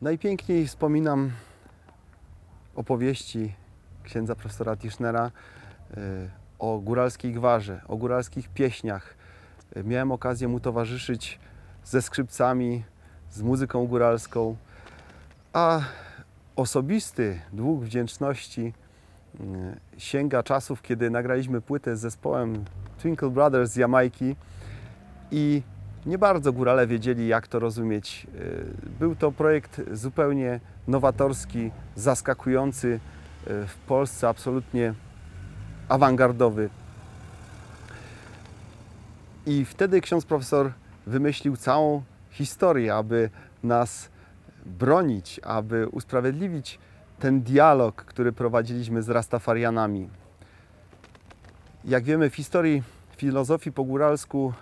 Najpiękniej wspominam opowieści księdza profesora Tischnera y, o góralskiej gwarze, o góralskich pieśniach. Miałem okazję mu towarzyszyć ze skrzypcami, z muzyką góralską, a osobisty dług wdzięczności y, sięga czasów, kiedy nagraliśmy płytę z zespołem Twinkle Brothers z Jamajki i nie bardzo górale wiedzieli, jak to rozumieć. Y, Był to projekt zupełnie nowatorski, zaskakujący, y, w Polsce absolutnie awangardowy. I wtedy ksiądz profesor wymyślił całą historię, aby nas bronić, aby usprawiedliwić ten dialog, który prowadziliśmy z Rastafarianami. Jak wiemy, w historii filozofii po góralsku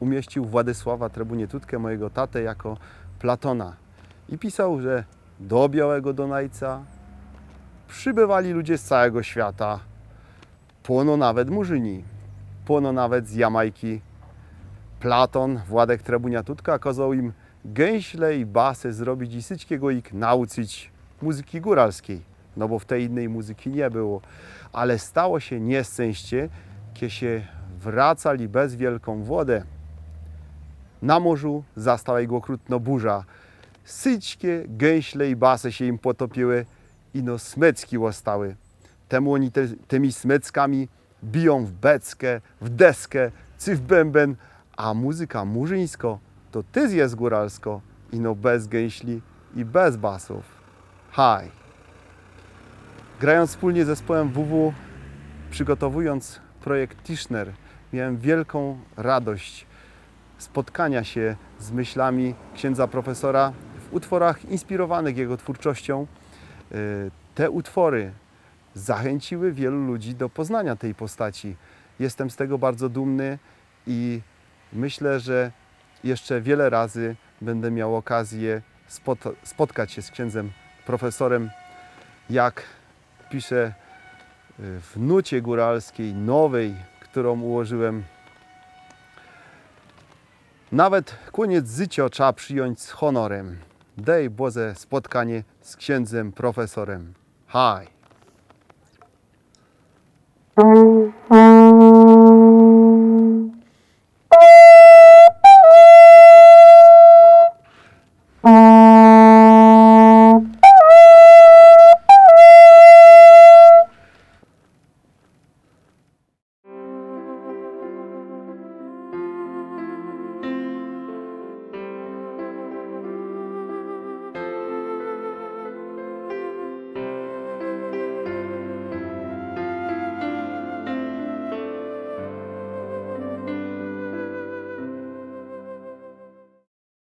umieścił Władysława Trebunietutkę, mojego tatę, jako Platona. I pisał, że do Białego Donajca przybywali ludzie z całego świata. Płono nawet murzyni, płono nawet z Jamajki. Platon, Władek Trebuniatutka, kazał im gęśle i basy zrobić i syćkiego ich nauczyć muzyki góralskiej, no bo w tej innej muzyki nie było. Ale stało się nieszczęście, kiedy się wracali bez wielką wodę. Na morzu zastała ich okrutno burza. Syćkie, gęśle i basy się im potopiły i no smecki łostały. Temu oni te, tymi smeckami biją w beckę, w deskę, czy w bęben, a muzyka murzyńsko to ty zjes góralsko i no bez gęśli i bez basów. Haj! Grając wspólnie z zespołem WW, przygotowując projekt Tischner, miałem wielką radość spotkania się z myślami księdza profesora w utworach inspirowanych jego twórczością. Y, Te utwory zachęciły wielu ludzi do poznania tej postaci. Jestem z tego bardzo dumny i myślę, że jeszcze wiele razy będę miał okazję spot- spotkać się z księdzem profesorem, jak pisze y, w nucie góralskiej, nowej, którą ułożyłem nawet koniec życia trzeba przyjąć z honorem. Dej Boże spotkanie z księdzem profesorem. Haj!